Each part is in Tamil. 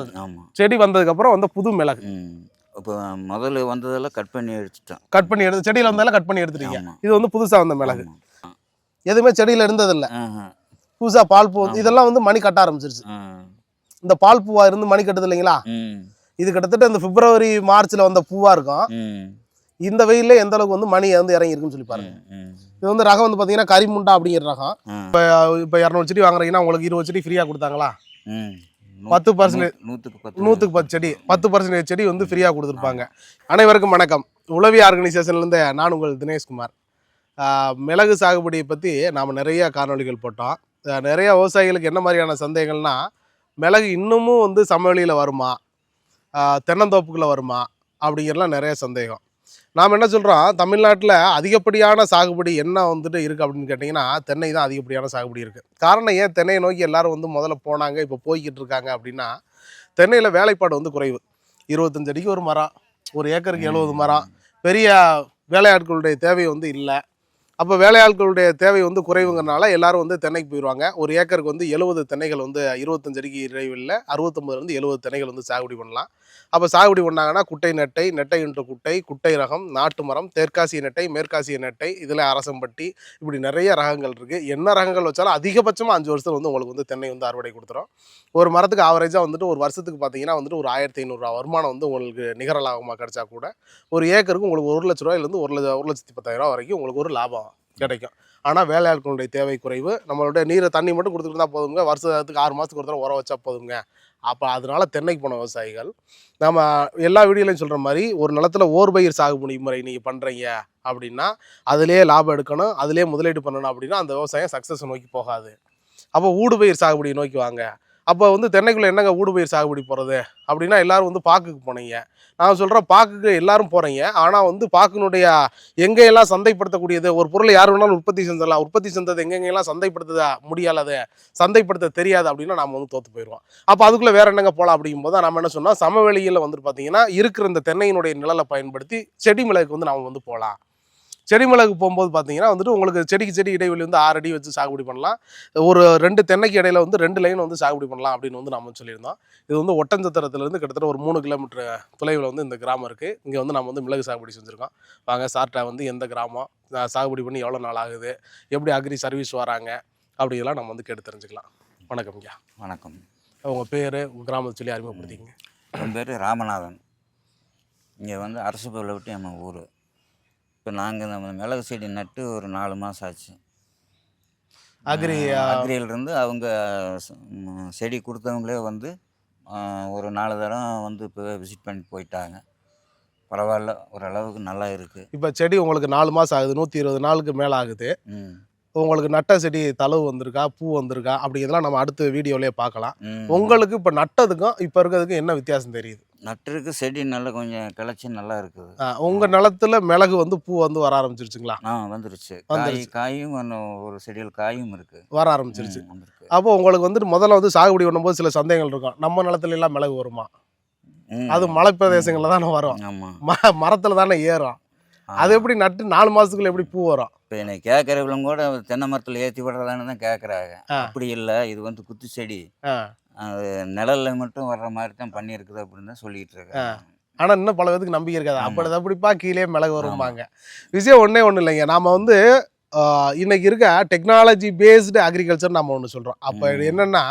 வந்தது. ஆமாம் செடி வந்ததுக்கப்புறம் வந்த புது மிளகு. இப்போ முதல்ல வந்ததெல்லாம் கட் பண்ணி எடுத்துட்டோம் கட் பண்ணி எடுத்து செடியில் வந்தாலும் கட் பண்ணி எடுத்துட்டீங்க. இது வந்து புதுசாக வந்த மிளகு. எதுவுமே செடியில் இருந்ததில்ல. புதுசாக பால் பூ இதெல்லாம் வந்து மணி கட்ட ஆரம்பிச்சிருச்சு. இந்த பால் பூவா இருந்து மணி கட்டுது இல்லைங்களா? இது கிட்டத்தட்ட இந்த பிப்ரவரி மார்ச்ல வந்த பூவா இருக்கும். இந்த வெயில்ல எந்த அளவுக்கு வந்து மணி வந்து இறங்கி இருக்குன்னு சொல்லி பாருங்க. இது வந்து ரகம் வந்து பாத்தீங்கன்னா கரிமுண்டா அப்படிங்கிற ரகம். ஆ. இப்போ இரநூறு செடி வாங்குறீங்கன்னா உங்களுக்கு இருபது செடி ஃப்ரீயா கொடுத்தாங்களா? பத்து நூ- நூற்றுக்கு பத்து நூற்றுக்கு பத்து செடி பத்து பர்சன்டேஜ் செடி வந்து ஃப்ரீயாக கொடுத்துருப்பாங்க. அனைவருக்கும் வணக்கம். உளவி ஆர்கனைசேஷன்லேருந்து நான் உங்கள் தினேஷ்குமார். மிளகு சாகுபடியை பற்றி நாம் நிறைய காணொளிகள் போட்டோம். நிறைய விவசாயிகளுக்கு என்ன மாதிரியான சந்தேகங்கள்னா மிளகு இன்னமும் வந்து சமவெளியில் வருமா? தென்னந்தோப்புக்குள்ளே வருமா? அப்படிங்கிறலாம் நிறைய சந்தேகம். நாம் என்ன சொல்கிறோம் தமிழ்நாட்டில் அதிகப்படியான சாகுபடி என்ன வந்துட்டு இருக்குது அப்படின்னு கேட்டிங்கன்னா தென்னை தான் அதிகப்படியான சாகுபடி இருக்குது காரணம் ஏன்? தென்னையை நோக்கி எல்லாரும் வந்து முதல்ல போனாங்க இப்போ போய்கிட்டு இருக்காங்க அப்படின்னா தென்னையில் வேலைப்பாடு வந்து குறைவு. இருபத்தஞ்சடிக்கு ஒரு மரம் ஒரு ஏக்கருக்கு எழுபது மரம் பெரிய வேலையாட்களுடைய தேவை வந்து இல்லை. அப்போ வேலையாட்களுடைய தேவை வந்து குறைவுங்கிறனால எல்லாரும் வந்து தென்னைக்கு போயிடுவாங்க ஒரு ஏக்கருக்கு வந்து எழுபது தென்னைகள் வந்து இருபத்தஞ்சு அடிக்கு இடைவெளியில் அறுபத்தொம்பதுலேருந்து எழுபது தென்னைகள் வந்து சாகுபடி பண்ணலாம். அப்போ சாகுபடி பண்ணாங்கன்னா குட்டை நெட்டை நெட்டை என்ற குட்டை குட்டை ரகம் நாட்டு மரம் தெற்காசிய நெட்டை மேற்காசிய நெட்டை இதில் அரசம்பட்டி இப்படி நிறைய ரகங்கள் இருக்குது என்ன ரகங்கள் வச்சாலும் அதிகபட்சமாக அஞ்சு வருஷத்துல வந்து உங்களுக்கு வந்து தென்னை வந்து அறுவடை கொடுத்துரும். ஒரு மரத்துக்கு ஆவரேஜாக வந்துட்டு ஒரு வருஷத்துக்கு பார்த்தீங்கன்னா வந்துட்டு ஒரு ஆயிரத்தி ஐநூறுரூவா வருமானம் வந்து உங்களுக்கு நிகர லாபமாக கிடைச்சா கூட ஒரு ஏக்கருக்கு உங்களுக்கு ஒரு லட்ச ரூபாயிலேருந்து ஒரு லட்ச ஒரு லட்சத்தி பத்தாயிரம் ரூபா வரைக்கும் உங்களுக்கு ஒரு லாபம். கிடைக்கும். ஆனால் வேலையாட்களுடைய தேவை குறைவு. நம்மளுடைய நீரை தண்ணி மட்டும் கொடுத்துட்டு தான் போதுங்க. வருஷத்துக்கு ஆறு மாதத்துக்கு ஒரு தடவை உரம் வச்சா போதுங்க. அப்போ அதனால தென்னைக்கு போன விவசாயிகள். நம்ம எல்லா வீடியோலையும் சொல்கிற மாதிரி ஒரு நிலத்துல ஓர் பயிர் சாகுபடி முறை நீங்கள் பண்ணுறீங்க அப்படின்னா அதிலே லாபம் எடுக்கணும். அதிலே முதலீடு பண்ணணும் அப்படின்னா அந்த விவசாயம் சக்ஸஸ் நோக்கி போகாது. அப்போ ஊடுபயிர் சாகுபடி நோக்கி வாங்க. அப்போ வந்து தென்னைக்குள்ளே என்னங்க ஊடுபயிர் சாகுபடி போகிறது அப்படின்னா எல்லாரும் வந்து பாக்குக்கு போனீங்க. நான் சொல்கிறேன் பாக்குக்கு எல்லாரும் போகிறீங்க ஆனால் வந்து பாக்கினுடைய எங்கேயெல்லாம் சந்தைப்படுத்தக்கூடியது? ஒரு பொருளை யார் வேணாலும் உற்பத்தி செஞ்சிடலாம். உற்பத்தி செஞ்சது எங்கெங்கெல்லாம் சந்தைப்படுத்த முடியாது? சந்தைப்படுத்த தெரியாது அப்படின்னா நம்ம வந்து தோற்று போயிடுவோம் அப்போ அதுக்குள்ளே வேறு என்னங்க போகலாம் அப்படிங்கும்போது போது நம்ம என்ன சொன்னால் சமவெளியில் வந்துட்டு பார்த்தீங்கன்னா இருக்கிற இந்த தென்னையினுடைய நிழலை பயன்படுத்தி செடி மிளகுக்கு வந்து நம்ம வந்து போகலாம். செடி மிளகு போகும்போது பார்த்தீங்கன்னா வந்துட்டு உங்களுக்கு செடிக்கு செடி இடைவெளி வந்து ஆறு அடி வச்சு சாகுபடி பண்ணலாம். ஒரு ரெண்டு தென்னைக்கு இடையில வந்து ரெண்டு லைன் வந்து சாகுபடி பண்ணலாம் அப்படின்னு வந்து நம்ம சொல்லியிருந்தோம். இது வந்து ஒட்டஞ்சத்திரத்துலேருந்து கிட்டத்தட்ட ஒரு மூணு கிலோமீட்டர் தொலைவில் வந்து இந்த கிராமம் இருக்குது இங்கே வந்து நம்ம வந்து மிளகு சாகுபடி செஞ்சுருக்கோம். வாங்க சார்ட்டா வந்து எந்த கிராமம்? சாகுபடி பண்ணி எவ்வளோ நாள் ஆகுது? எப்படி அக்ரி சர்வீஸ் வராங்க? அப்படியெல்லாம் நம்ம வந்து கேட்டு தெரிஞ்சுக்கலாம். வணக்கம் ஐயா. வணக்கம். உங்கள் பேர் உங்கள் கிராமத்தை சொல்லி அறிமுகப்படுத்திங்க என் பேர் ராமநாதன். இங்கே வந்து அரசு பொருளை விட்டு நம்ம ஊர். இப்போ நாங்கள் நம்ம மிளகு செடி நட்டு ஒரு நாலு மாதம் ஆச்சு. அக்ரி அக்ரியிலிருந்து அவங்க செடி கொடுத்தவங்களே வந்து ஒரு நாலு தரம் வந்து இப்போ விசிட் பண்ணிட்டு போயிட்டாங்க. பரவாயில்ல ஓரளவுக்கு நல்லா இருக்குது இப்போ செடி உங்களுக்கு நாலு மாதம் ஆகுது நூற்றி இருபது நாளுக்கு மேலே ஆகுது. உங்களுக்கு நட்ட செடி தளவு வந்திருக்கா பூ வந்திருக்கா அப்படி இதெல்லாம் நம்ம அடுத்த வீடியோலயே பார்க்கலாம். உங்களுக்கு இப்போ நட்டதுக்கும் இப்போ இருக்கிறதுக்கும் என்ன வித்தியாசம் தெரியுது? நட்டுருக்கு செடி நல்லா கொஞ்சம் கிளச்சி நல்லா இருக்குது. ஆ, உங்க நிலத்துல மிளகு வந்து பூ வந்து வர ஆரம்பிச்சிருச்சுங்களா? ஆ வந்துருச்சு. காய். காயும் ஒரு செடியில் காயும் இருக்குது வர ஆரம்பிச்சிருச்சு. அப்போ உங்களுக்கு வந்துட்டு முதல்ல வந்து சாகுபடி பண்ணும்போது சில சந்தேகங்கள் இருக்கும். நம்ம நிலத்துல எல்லாம் மிளகு வருமா. அது மலை பிரதேசங்கள்ல தானே வரும். ஆமாம் ம மரத்துல தானே ஏறும். அது எப்படி நட்டு நாலு மாசத்துக்குள்ள எப்படி பூ வரும்? இப்போ என்னை கேட்குறவங்களும் கூட தென்னை மரத்தில் ஏற்றி விடுறதான்னு தான் கேட்குறாங்க. அப்படி இல்லை இது வந்து குத்து செடி. அது நிழல்ல மட்டும் வர்ற மாதிரி தான் பண்ணியிருக்குது அப்படின்னு தான் சொல்லிட்டு இருக்காங்க. ஆனா இன்னும் பல பேருக்கு நம்பிக்கை இருக்காது. அப்படி அப்படிப்பா கீழே மிளகு வரும்பாங்க. விஷயம் ஒண்ணே ஒண்ணு இல்லைங்க. நாம வந்து இன்னைக்கு இருக்க டெக்னாலஜி பேஸ்டு அக்ரிகல்ச்சர் நம்ம ஒன்று சொல்றோம். அப்ப. என்னன்னா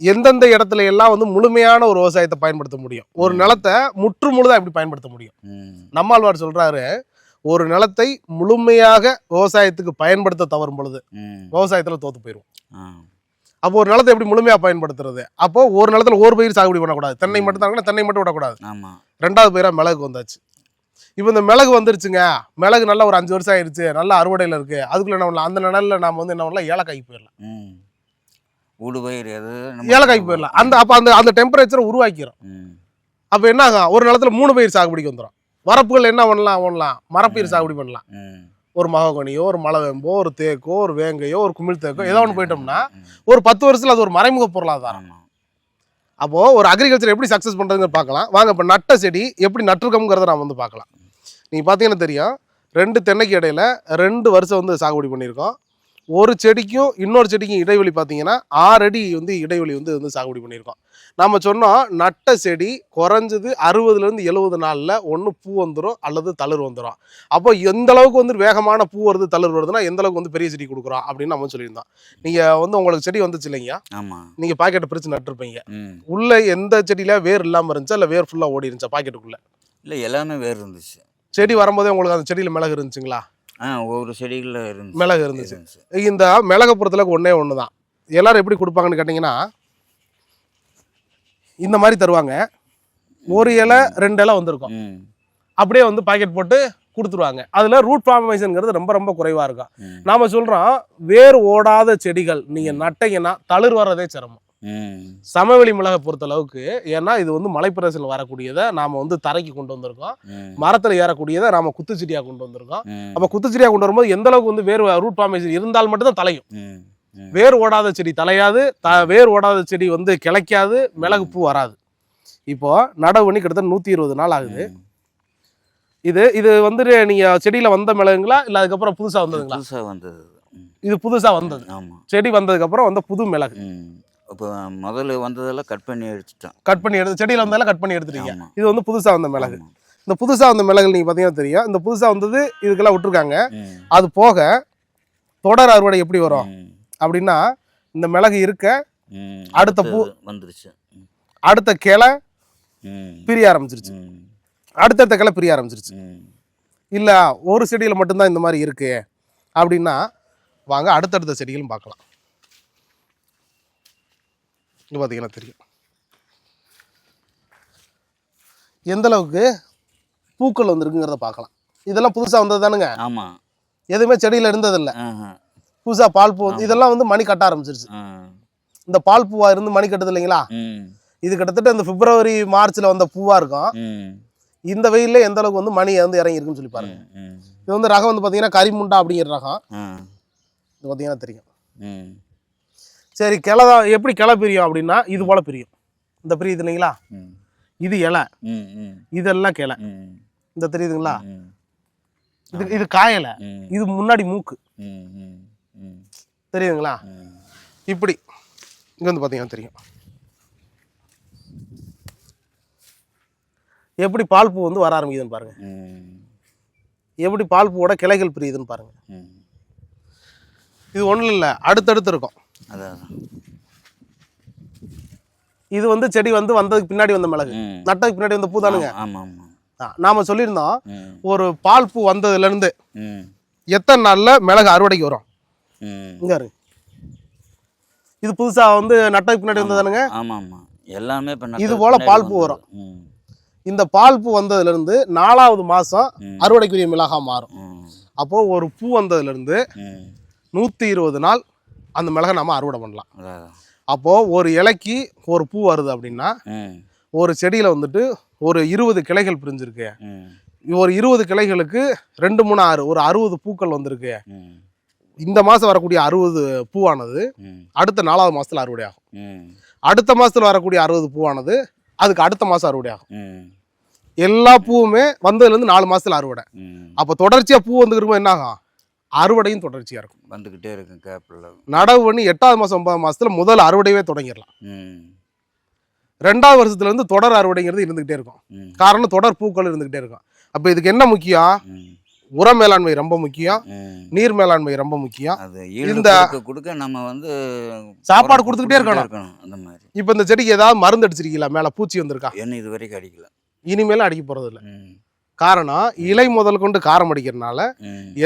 எந்தெந்த இடத்துல எல்லாம் வந்து முழுமையான ஒரு விவசாயத்தை பயன்படுத்த முடியும்? ஒரு. நிலத்தை முற்று முழுதா எப்படி பயன்படுத்த முடியும்? நம்மாழ்வார் சொல்றாரு ஒரு நிலத்தை முழுமையாக விவசாயத்துக்கு பயன்படுத்த தவறும் பொழுது விவசாயத்துல தோத்து போயிடும் ஆ. அப்போ ஒரு நிலத்தை எப்படி முழுமையா பயன்படுத்துறது? அப்போ ஒரு நிலத்துல ஒரு பயிர் சாகுபடி பண்ணக்கூடாது. தென்னை மட்டும் தான் தென்னை மட்டும் விடக்கூடாது. ரெண்டாவது பயிரா மிளகு வந்தாச்சு. இப்போ இந்த மிளகு வந்துருச்சுங்க. மிளகு நல்லா ஒரு அஞ்சு வருஷம் ஆயிடுச்சு. நல்ல அறுவடையில் இருக்கு. அதுக்குள்ள என்ன பண்ணலாம்? அந்த நிழல்ல நாம வந்து என்ன பண்ணலாம்? ஏலக்காய்க்கு போயிடலாம். ம். ஊடு பயிர் எது? ஏலக்காய்க்கு போயிடலாம். அந்த அப்போ அந்த அந்த டெம்பரேச்சரை உருவாக்கிறோம் அப்போ என்ன ஆகும் ஒரு நிலத்துல மூணு பயிர் சாகுபடிக்கு வந்துடும் வரப்புகள் என்ன பண்ணலாம்? பண்ணலாம் மரப்பயிர் சாகுபடி பண்ணலாம். ஒரு மககனியோ ஒரு மலவேம்போ ஒரு தேக்கோ ஒரு வேங்கையோ ஒரு குமிழ் தேக்கோ ஏதோ ஒன்று போயிட்டோம்னா. ஒரு பத்து வருஷத்துல அது ஒரு மறைமுக பொருளாதாரம். ஆமாம் அப்போ ஒரு அக்ரிகல்ச்சர் எப்படி சக்ஸஸ் பண்றதுன்னு பார்க்கலாம். வாங்க இப்போ நட்ட செடி எப்படி நட்டிருக்கோங்கிறத நான் வந்து பார்க்கலாம். நீங்க பார்த்தீங்கன்னா தெரியும் ரெண்டு தென்னைக்கு இடையில ரெண்டு வருஷம் வந்து சாகுபடி பண்ணியிருக்கோம். ஒரு செடிக்கும் இன்னொரு செடிக்கும் இடைவெளி பார்த்தீங்கன்னா ஆறு அடி வந்து இடைவெளி வந்து வந்து சாகுபடி பண்ணியிருக்கோம். நம்ம சொன்னோம் நட்ட செடி குறைஞ்சது அறுபதுலேருந்து எழுபது நாளில் ஒன்று பூ வந்துடும் அல்லது தளிர் வந்துடும் அப்போ எந்த அளவுக்கு வந்து வேகமான பூ வருது தளிர் வருதுன்னா எந்த அளவுக்கு வந்து பெரிய செடி கொடுக்குறோம் அப்படின்னு நம்ம சொல்லியிருந்தோம். நீங்கள் வந்து உங்களுக்கு செடி வந்துச்சு இல்லைங்க நீங்கள் பாக்கெட்டை பிரித்து நட்டுருப்பீங்க. உள்ள எந்த செடியில வேர் இல்லாமல் இருந்துச்சா இல்லை வேர் ஃபுல்லாக ஓடி இருந்துச்சா பாக்கெட்டுக்குள்ள இல்லை எல்லாமே வேறு இருந்துச்சு. செடி வரும்போதே உங்களுக்கு அந்த செடியில் மிளகு இருந்துச்சுங்களா? ஒவ்வொரு செடிகளில் இருந்துச்சு. மிளகு இருந்துச்சு. இந்த மிளகை பொறுத்தளவுக்கு ஒன்றே ஒன்று தான் எல்லாரும் எப்படி கொடுப்பாங்கன்னு கேட்டிங்கன்னா இந்த மாதிரி தருவாங்க. ஒரு இலை ரெண்டு இலை வந்திருக்கும். அப்படியே வந்து பாக்கெட் போட்டு கொடுத்துருவாங்க. அதில் ரூட் ஃபார்மேஷனுங்கிறது ரொம்ப ரொம்ப குறைவாக இருக்கும். நாம சொல்கிறோம் வேர் ஓடாத செடிகள் நீங்கள் நட்டீங்கன்னா தளிர் வர்றதே சிரமம். சமவெளி மிளகை பொறுத்த அளவுக்கு ஏன்னா இது வந்து மலைப்பிரதேசத்தில் வரக்கூடியதை நாம் வந்து தரைக்கு கொண்டு வந்திருக்கோம். மரத்தில் ஏறக்கூடியதை நாம குத்துச்செடியாக கொண்டு வந்திருக்கோம். அப்போ குத்துச்செடியாக கொண்டு வரும்போது எந்த அளவுக்கு வந்து வேர் ரூட் ஃபார்மேஷன் இருந்தால் மட்டும்தான் தலையும். வேர் ஓடாத செடி தலையாது த வேர் ஓடாத செடி வந்து கிளைக்காது மிளகு பூ வராது. இப்போ நடவு பண்ணி கிட்டத்தட்ட நூற்றி இருபது நாள் ஆகுது. இது இது வந்து நீங்கள் செடியில் வந்த மிளகுங்களா? இல்லை அதுக்கப்புறம் புதுசாக வந்ததுங்களா? புதுசா வந்தது. இது புதுசாக வந்தது. செடி வந்ததுக்கப்புறம் வந்த புது மிளகு. இப்போ முதல்ல வந்ததெல்லாம் கட் பண்ணி எடுத்துட்டோம் கட் பண்ணி எடுத்து செடியில் வந்தாலும் கட் பண்ணி எடுத்துட்டீங்க. இது வந்து புதுசாக வந்த மிளகு. இந்த புதுசாக வந்த மிளகு நீங்கள் பார்த்தீங்கன்னா தெரியும். இந்த புதுசாக வந்தது இதுக்கெல்லாம் விட்டுருக்காங்க. அது போக தொடர் அறுவடை எப்படி வரும்? அப்படின்னா இந்த மிளகு இருக்க அடுத்த பூ- வந்துருச்சு. அடுத்த கிளை பிரிய ஆரம்பிச்சிருச்சு. அடுத்தடுத்த கிளை பிரிய ஆரம்பிச்சிருச்சு. இல்லை ஒரு செடியில் மட்டும்தான் இந்த மாதிரி இருக்கு. அப்படின்னா வாங்க அடுத்தடுத்த செடிகளும் பார்க்கலாம். இங்கே பார்த்தீங்கன்னா தெரியும். எந்த அளவுக்கு பூக்கள் வந்திருக்குங்கிறத பார்க்கலாம் இதெல்லாம் புதுசாக வந்தது தானுங்க ஆமாம் எதுவுமே செடியில் இருந்ததில்ல. புதுசாக பால் பூ இதெல்லாம் வந்து மணி கட்ட ஆரம்பிச்சிருச்சு. இந்த பால் பூவா இருந்து மணி கட்டுது இல்லைங்களா? இது கிட்டத்தட்ட இந்த பிப்ரவரி மார்ச்ல வந்த பூவா இருக்கும். இந்த வெயில்ல எந்த அளவுக்கு வந்து மணி வந்து இறங்கி இருக்குன்னு சொல்லி பாருங்க. இது வந்து ரகம் வந்து பாத்தீங்கன்னா கரிமுண்டா அப்படிங்கிற ரகம். இது பாத்தீங்கன்னா தெரியும். சரி கிளை தான் எப்படி கிளை பிரியும் அப்படின்னா இது போல பிரியும். இந்த பிரியுது இல்லைங்களா? இது இலை. இதெல்லாம் கிளை. இந்த தெரியுதுங்களா? இது இது காயலை. இது முன்னாடி மூக்கு. தெரியுதுங்களா? இப்படி. இங்க வந்து பாத்தீங்கன்னா தெரியும். எப்படி பால் பூ வந்து வர ஆரம்பிக்குதுன்னு பாருங்க. எப்படி பால் பூவோட கிளைகள் பிரியுதுன்னு பாருங்க. இது ஒன்றும் இல்லை அடுத்தடுத்து இருக்கும். அதான். இது வந்து செடி வந்து வந்ததுக்கு பின்னாடி வந்த மிளகு. நட்டதுக்கு பின்னாடி வந்த பூ தானுங்க நாம சொல்லியிருந்தோம் ஒரு பால் பூ வந்ததுல இருந்து எத்தனை நாள்ல மிளகு அறுவடைக்கு வரும்? இங்க இது புதுசா வந்து நட்டதுக்கு பின்னாடி வந்ததானுங்க ஆமாம் ஆமாம் எல்லாமே இது போல பால் பூ வரும். இந்த பால் பூ வந்ததுல இருந்து நாலாவது மாசம் அறுவடைக்குரிய மிளகா மாறும். அப்போ ஒரு பூ வந்ததுல இருந்து நூத்தி இருபது நாள் அந்த மிளகை நாம அறுவடை பண்ணலாம். அதான் அதான். அப்போ ஒரு இலைக்கு ஒரு பூ வருது அப்படின்னா ஒரு செடியில வந்துட்டு ஒரு இருபது கிளைகள் பிரிஞ்சிருக்கு. ஒரு இருபது கிளைகளுக்கு ரெண்டு மூணு ஆறு ஒரு அறுபது பூக்கள் வந்திருக்கு. இந்த மாதம் வரக்கூடிய அறுபது பூவானது அடுத்த நாலாவது மாதத்தில் அறுவடை ஆகும். அடுத்த மாதத்தில் வரக்கூடிய அறுபது பூவானது அதுக்கு அடுத்த மாதம் அறுவடை ஆகும். எல்லா பூவுமே வந்ததுலேருந்து நாலு மாதத்தில் அறுவடை. அப்போ தொடர்ச்சியாக பூ வந்துருக்கும் என்ன ஆகும் அறுவடையும் தொடர்ச்சியாக இருக்கும். வந்துக்கிட்டே இருக்கும் கேப்பில் நடவு பண்ணி எட்டாவது மாதம் ஒன்பதாம் மாதத்தில் முதல் அறுவடையவே தொடங்கிடலாம். ரெண்டாவது வருஷத்துலேருந்து தொடர் அறுவடைங்கிறது இருந்துக்கிட்டே இருக்கும். காரணம் தொடர் பூக்கள் இருந்துக்கிட்டே இருக்கும். அப்போ இதுக்கு என்ன முக்கியம்? உர மேலாண்மை ரொம்ப முக்கியம். நீர் மேலாண்மை ரொம்ப முக்கியம். இந்த- கொடுக்க நம்ம வந்து சாப்பாடு கொடுத்துக்கிட்டே இருக்கணும். அந்த மாதிரி. இப்போ இந்த செடிக்கு ஏதாவது மருந்து அடிச்சிருக்கீங்களா? மேலே பூச்சி வந்திருக்கா? என்ன இது வரைக்கும் அடிக்கல. இனிமேல் அடிக்க போகிறது இல்லை காரணம் இலை முதல் கொண்டு காரம் அடிக்கிறதுனால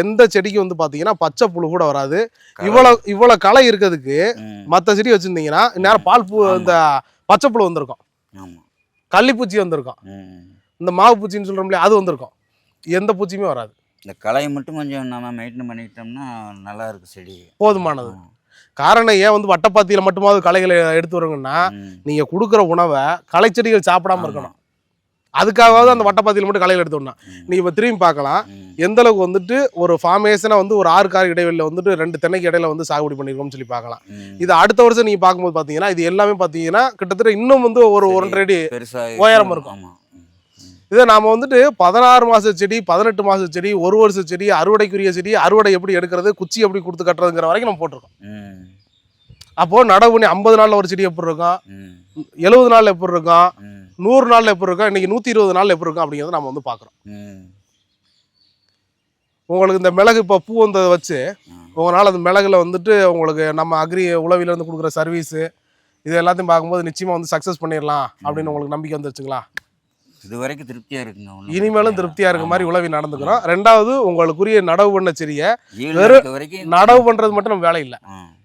எந்த செடிக்கு வந்து பார்த்தீங்கன்னா பச்சை புழு கூட வராது. கலர். இவ்வளோ இவ்வளோ களை இருக்கிறதுக்கு மற்ற செடி வச்சுருந்தீங்கன்னா இந்நேரம் பால் பூ. இந்த பச்சை புழு வந்திருக்கும். கள்ளிப்பூச்சி வந்திருக்கும். இந்த மாவு பூச்சின்னு சொல்கிறோம் இல்லையா அது வந்திருக்கும். எந்த பூச்சியுமே வராது. இந்த களையை மட்டும் கொஞ்சம் நம்ம மெயின்டைன் பண்ணிக்கிட்டோம்னா நல்லா இருக்கு செடி. போதுமானது. காரணம் ஏன் வந்து வட்டப்பாத்தியில் மட்டுமாவது களைகளை எடுத்து வருங்கன்னா. நீங்கள் கொடுக்குற உணவை களைச்செடிகள் சாப்பிடாம. இருக்கணும். அதுக்காகவாவது அந்த வட்டப்பாத்தியில் மட்டும் களைகள் எடுத்து வரணும் ம். நீங்கள் இப்போ திரும்பி பார்க்கலாம். எந்த அளவுக்கு வந்துட்டு ஒரு ஃபார்மேஷனாக வந்து ஒரு ஆறு கார் இடைவெளியில் வந்துட்டு ரெண்டு தென்னைக்கு இடையில வந்து சாகுபடி பண்ணியிருக்கோம்னு சொல்லி பார்க்கலாம். இது அடுத்த வருஷம் நீங்கள் பார்க்கும்போது பார்த்தீங்கன்னா இது எல்லாமே பார்த்தீங்கன்னா கிட்டத்தட்ட இன்னும் வந்து ஒரு. ஒன்றரை அடி உயரம் இருக்கும். இதை நாம வந்துட்டு பதினாறு மாச செடி பதினெட்டு மாச செடி ஒரு வருஷ செடி அறுவடைக்குரிய செடி அறுவடை எப்படி எடுக்கிறது குச்சி எப்படி கொடுத்து கட்டுறதுங்கிற வரைக்கும் நம்ம போட்டிருக்கோம் அப்போ நடவு பண்ணி ஐம்பது நாள்ல ஒரு செடி எப்படி இருக்கும்? எழுபது நாள்ல எப்படி இருக்கும்? நூறு நாள்ல எப்படி இருக்கும்? இன்னைக்கு நூத்தி இருபது நாள்ல எப்படி இருக்கும் அப்படிங்கிறத நம்ம வந்து பாக்குறோம் உங்களுக்கு இந்த மிளகு இப்போ பூ வந்ததை வச்சு. உங்களால் அந்த மிளகுல வந்துட்டு உங்களுக்கு நம்ம அக்ரி உளவில இருந்து கொடுக்குற சர்வீஸு இது எல்லாத்தையும் பார்க்கும்போது நிச்சயமா வந்து சக்ஸஸ் பண்ணிடலாம் அப்படின்னு உங்களுக்கு நம்பிக்கை வந்துருச்சுங்களா? இது வரைக்கும் திருப்தியாக இருக்குங்க இனிமேலும் பிரச்சனை திருப்தியா இருக்க. மாதிரி உளவி நடந்துக்கிறோம். ரெண்டாவது உங்களுக்குரிய நடவு பண்ண செடியை வெறும் நடவு பண்றது மட்டும் நம்ம வேலை இல்லை.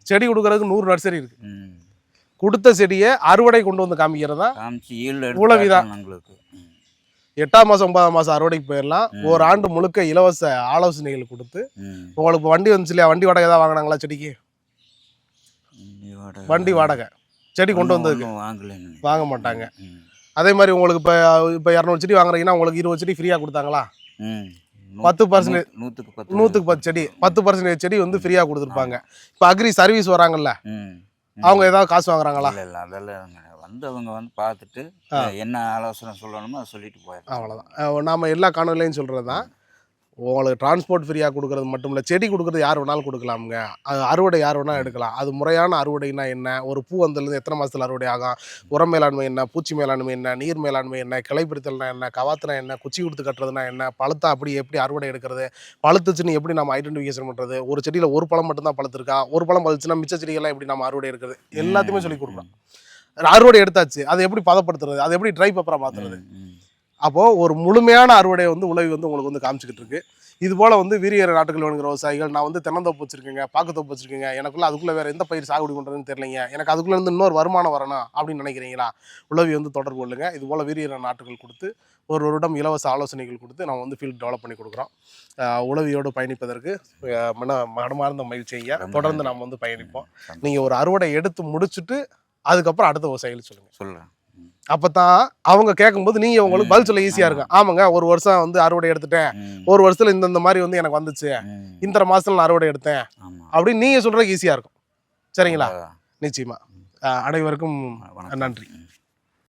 செடி கொடுக்கறதுக்கு நூறு நர்சரி இருக்கு. கொடுத்த செடியை அறுவடை கொண்டு வந்து காமிக்கிறது உழவிதான். எட்டாம் மாசம் ஒன்பதாம் மாசம் அறுவடைக்கு போயிடலாம். ஒரு ஆண்டு முழுக்க இலவச ஆலோசனைகள் கொடுத்து. உங்களுக்கு வண்டி வந்துச்சு இல்லையா வண்டி வாடகை தான் வாங்கினாங்களா செடிக்கு வண்டி வாடகை. செடி கொண்டு வந்ததுக்கு வாங்க மாட்டாங்க. அதே மாதிரி உங்களுக்கு இப்போ இப்போ இரநூறு செடி வாங்குறீங்கன்னா உங்களுக்கு இருபது செடி ஃப்ரீயாக கொடுத்தாங்களா ம். பத்து நூ- percentage- நூ- நூத்துக்கு பத்து நூற்றுக்கு பத்து செடி பத்து பர்சன்டேஜ் செடி வந்து ஃப்ரீயாக கொடுத்துருப்பாங்க. இப்போ அக்ரி சர்வீஸ் வராங்கல்ல. அவங்க ஏதாவது காசு வாங்குறாங்களா? இல்ல இல்ல அதெல்லாம் இல்லைங்க. வந்து பார்த்துட்டு என்ன ஆலோசனை சொல்லணுமோ அதை சொல்லிட்டு போயிடுறாங்க அவ்வளோதான் நாம் எல்லா காணொலியும் சொல்கிறது தான் உங்களுக்கு டிரான்ஸ்போர்ட் ஃப்ரீயாக கொடுக்கறது மட்டும் இல்லை செடி கொடுக்குறது யார் வேணாலும் கொடுக்கலாமுங்க. அது அறுவடை யார் வேணாலும் எடுக்கலாம். அது முறையான அறுவடைனா என்ன? ஒரு பூ வந்ததுலேருந்து எத்தனை மாதத்தில் அறுவடை ஆகும்? உரம் மேலாண்மை என்ன? பூச்சி மேலாண்மை என்ன? நீர் மேலாண்மை என்ன? கிளை பிரித்தல்னா என்ன? கவாத்துனா என்ன? குச்சி கொடுத்து கட்டுறதுனா என்ன? பழுத்தா அப்படி எப்படி அறுவடை எடுக்கிறது? பழுத்துச்சுன்னு எப்படி நம்ம ஐடென்டிஃபிகேஷன் பண்ணுறது ஒரு செடியில் ஒரு பழம் மட்டும்தான் பழுத்திருக்கா? ஒரு பழம் பழுச்சுன்னா மிச்ச செடிகள்லாம் எப்படி நம்ம அறுவடை எடுக்கிறது? எல்லாத்தையுமே சொல்லி கொடுக்குறோம் அறுவடை எடுத்தாச்சு. அதை எப்படி பதப்படுத்துறது? அதை எப்படி ட்ரை பேப்பராக மாற்றுறது ம். அப்போது ஒரு முழுமையான அறுவடையை வந்து உழவி வந்து உங்களுக்கு வந்து காமிச்சிக்கிட்டு இருக்கு. இது போல் வந்து வீரியர் நாட்டுகள் வேணுங்கிற விவசாயிகள் நான் வந்து தென்னந்தோப்பு வச்சிருக்கேங்க பாக்குத்தோப்பு வச்சிருக்கேங்க. எனக்குள்ள அதுக்குள்ளே வேறு எந்த பயிர் சாகுபடி பண்ணுறதுன்னு தெரியலைங்க. எனக்கு அதுக்குள்ள இருந்து இன்னொரு வருமானம் வரணும் அப்படின்னு நினைக்கிறீங்களா? உழவி வந்து தொடர்பு கொள்ளுங்க. இது போல் வீரியர் நாட்டுகள் கொடுத்து ஒரு வருடம் இலவச ஆலோசனைகள் கொடுத்து நம்ம வந்து ஃபீல்ட் டெவலப் பண்ணி கொடுக்குறோம். ஆஹ் உழவியோடு பயணிப்பதற்கு மன மனமார்ந்த மகிழ்ச்சிங்க தொடர்ந்து நாம் வந்து பயணிப்போம். நீங்கள் ஒரு அறுவடை எடுத்து முடிச்சுட்டு அதுக்கப்புறம் அடுத்த விவசாயிகள் சொல்லுங்கள் சொல்றேன் ம். அப்பதான் அவங்க கேட்கும்போது நீங்க உங்களுக்கு பதில் சொல்ல ஈஸியா இருக்கும் ஆமாங்க ஒரு வருஷம் வந்து அறுவடை எடுத்துட்டேன். ஒரு வருஷத்துல இந்த இந்த மாதிரி வந்து எனக்கு வந்துச்சு ம். இந்த மாசத்துல நான் அறுவடை எடுத்தேன் அப்படின்னு நீங்க சொல்றதுக்கு ஈஸியா இருக்கும் சரிங்களா அவ்வளவுதான். நிச்சயமா அஹ் அனைவருக்கும் நன்றி.